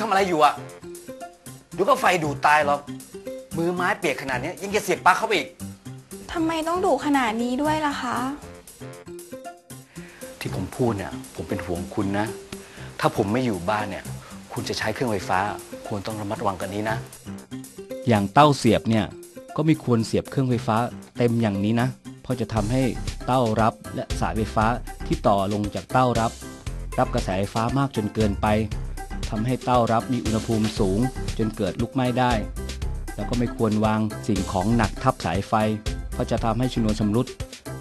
ทำอะไรอยู่อะเดี๋ยวก็ไฟดูดตายหรอก มือไม้เปียกขนาดนี้ยังจะเสียบปลั๊กเข้าไปอีก ทำไมต้องดุขนาดนี้ด้วยล่ะคะ ที่ผมพูดเนี่ย ผมเป็นห่วงคุณนะ ถ้าผมไม่อยู่บ้านเนี่ย คุณจะใช้เครื่องไฟฟ้า ควรต้องระมัดระวังกันนี้นะ อย่างเต้าเสียบเนี่ยก็ไม่ควรเสียบเครื่องไฟฟ้าเต็มอย่างนี้นะ เพราะจะทำให้เต้ารับและสายไฟฟ้าที่ต่อลงจากเต้ารับ รับกระแสไฟฟ้ามากจนเกินไป ทำให้เต้ารับมีอุณหภูมิสูง จนเกิดลุกไหม้ได้ แล้วก็ไม่ควรวางสิ่งของหนักทับสายไฟ เพราะจะทำให้ชนวนชำรุด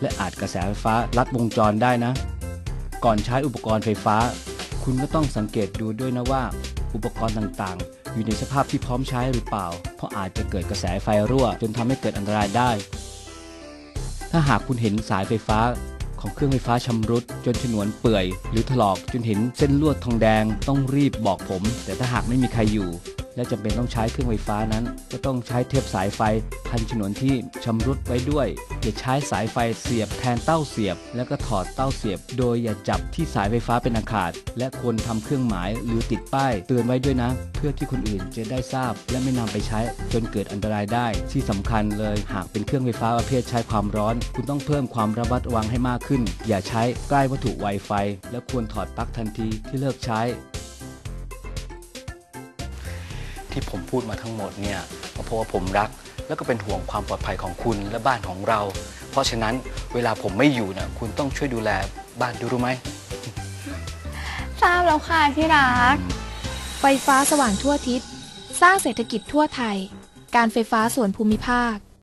และอาจกระแสไฟฟ้าลัดวงจรได้นะ ก่อนใช้อุปกรณ์ไฟฟ้า คุณก็ต้องสังเกตดูด้วยนะว่า อุปกรณ์ต่างๆ อยู่ในสภาพที่พร้อมใช้หรือเปล่า เพราะอาจจะเกิดกระแสไฟรั่ว จนทำให้เกิดอันตรายได้ ถ้าหากคุณเห็นสายไฟฟ้า ของเครื่องไฟฟ้าชำรุด จนฉนวนเปื่อย หรือถลอกจนเห็นเส้นลวดทองแดงต้องรีบบอกผม แต่ถ้าหากไม่มีใครอยู่ และจำเป็นต้องใช้เครื่องไฟฟ้านั้นก็ต้องใช้เทปสายไฟพันฉนวนที่ชำรุดไว้ด้วยอย่าใช้สายไฟเสียบแทนเต้าเสียบ แล้วก็ถอดเต้าเสียบ โดยอย่าจับที่สายไฟฟ้าเป็นอันขาด และควรทำเครื่องหมายหรือติดป้ายเตือนไว้ด้วยนะ เพื่อที่คนอื่นจะได้ทราบ และไม่นำไปใช้จนเกิดอันตรายได้ ที่สำคัญเลย หากเป็นเครื่องไฟฟ้าประเภทใช้ความร้อน คุณต้องเพิ่มความระมัดระวังให้มากขึ้น อย่าใช้ใกล้วัตถุไวไฟและควรถอดปลั๊กทันทีที่เลิกใช้ ที่ผมพูดมาทั้งหมดเนี่ยก็เพราะว่าผมรัก แล้วก็เป็นห่วงความปลอดภัยของคุณและบ้านของเรา เพราะฉะนั้นเวลาผมไม่อยู่เนี่ยคุณต้องช่วยดูแลบ้านดูรู้ไหมทราบแล้วค่ะที่รัก ไฟฟ้าสว่างทั่วทิศ สร้างเศรษฐกิจทั่วไทย การไฟฟ้าส่วนภูมิภาค